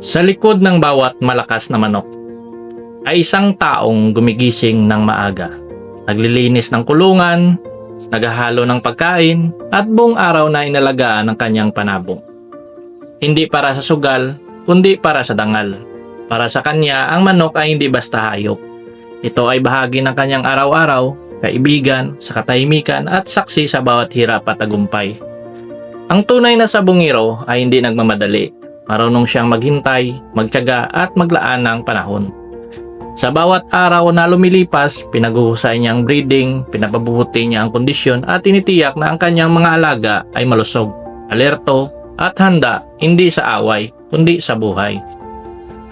Sa likod ng bawat malakas na manok ay isang taong gumigising ng maaga. Naglilinis ng kulungan, naghahalo ng pagkain, at buong araw na inalagaan ng kanyang panabong. Hindi para sa sugal, kundi para sa dangal. Para sa kanya, ang manok ay hindi basta hayop. Ito ay bahagi ng kanyang araw-araw, kaibigan, sa katahimikan at saksi sa bawat hirap at tagumpay. Ang tunay na sabungiro ay hindi nagmamadali. Marunong siyang maghintay, magtiyaga at maglaan ng panahon. Sa bawat araw na lumilipas, pinaguhusay niya ang breeding, pinapabubuti niya ang kondisyon at tinitiyak na ang kanyang mga alaga ay malusog, alerto at handa hindi sa away kundi sa buhay.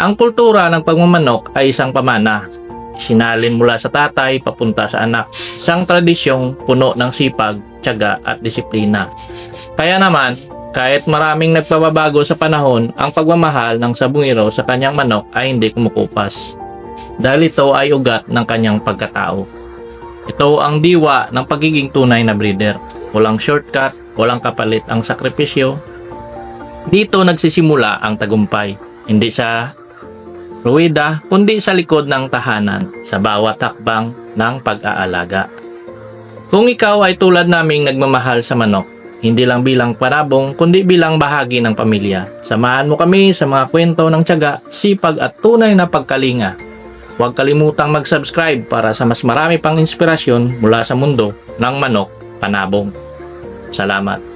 Ang kultura ng pagmamanok ay isang pamana. Sinalin mula sa tatay papunta sa anak. Isang tradisyong puno ng sipag, tiyaga at disiplina. Kaya naman, kahit maraming nagpababago sa panahon, ang pagmamahal ng sabungiro sa kanyang manok ay hindi kumukupas. Dahil ito ay ugat ng kanyang pagkatao. Ito ang diwa ng pagiging tunay na breeder. Walang shortcut, walang kapalit ang sakripisyo. Dito nagsisimula ang tagumpay. Hindi sa ruwida, kundi sa likod ng tahanan, sa bawat hakbang ng pag-aalaga. Kung ikaw ay tulad naming nagmamahal sa manok, hindi lang bilang parabong, kundi bilang bahagi ng pamilya. Samahan mo kami sa mga kwento ng tiyaga, sipag at tunay na pagkalinga. Huwag kalimutang mag-subscribe para sa mas marami pang inspirasyon mula sa mundo ng manok panabong. Salamat.